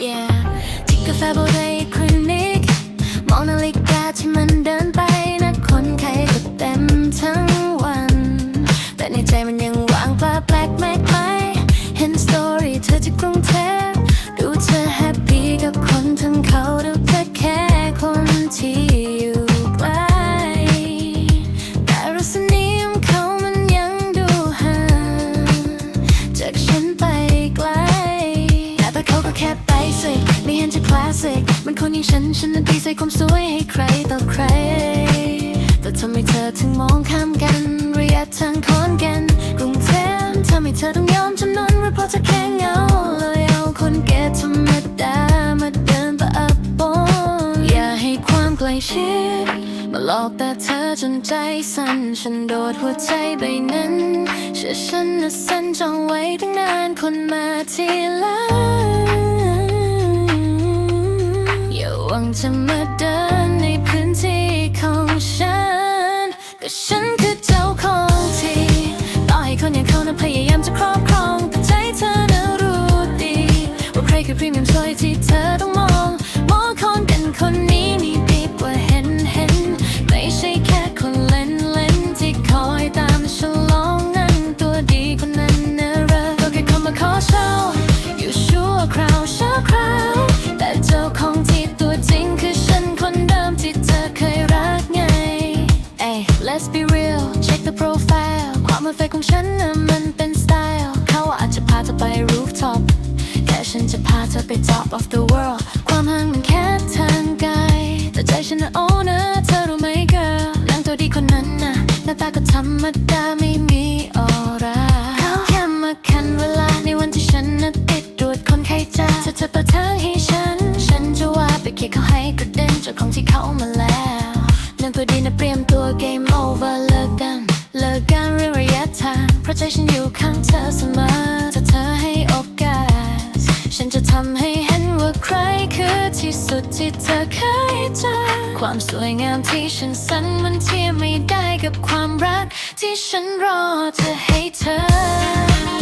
yeah จิบกาแฟโบราณคลินิกมองนาฬิกาที่มันเดินไปนะคนไข้ก็เต็มทั้งวัน แต่ในใจมันยังวางปลาแปลกไหมเห็นสต สวมันคนอย่างฉัน ฉันนั้นดีใจความสวยให้ใครต่อใคร แต่ทำไมเธอถึงมองข้ามกันระยะทางคอนกันกรุงเทพทำให้เธอต้องยอมจำนนรเพราะเธอแค่เหงาเลยเอาคนเกตธรรมดามาเดินประอับปงอย่าให้ความใกล้ชิดมาหลอกแต่เธอจนใจสั่นฉันโดดหัวใจใบนั้นเชื่อฉันนะสันจองไว้ตั้งนานคนมาทีหลัง วังจะมาเดินในพื้นที่ของฉัน ก็ฉันคือเจ้าของที่ ต่อให้คนอย่างเขานั้นพยายามจะครอบครอง แต่ใจเธอนั้นรู้ดี ว่าใครคือพรีเมียมชอยที่เธอต้องมอง ไฟของฉันน่ะมันเป็นสไตล์เขาอาจจะพาเธอไป rooftop แต่ฉันจะพาเธอไป top of the world ความห่างมันแค่ทางไกลแต่ใจฉันน่ะโอ้นะเธอรู้ไหม girl นางตัวดีคนนั้นน่ะหน้าตาก็ธรรมดาไม่มีออร่าเขาแค่มาคันเวลาในวันที่ฉันน่ะติดตรวจคนไข้จ้าถ้าเธอเปิดทางให้ฉัน ฉันจะว่าไปเคลียเขาให้กระเด็นจากของที่เขามาแล้ว เพราะใจฉันอยู่ข้างเธอเสมอถ้าเธอให้โอกาส ฉันจะทำให้เห็นว่าใครคือที่สุดที่เธอเคยเจอ ความสวยงามที่ฉันสันมันเทียบไม่ได้กับความรัก ที่ฉันรอจะให้เธอ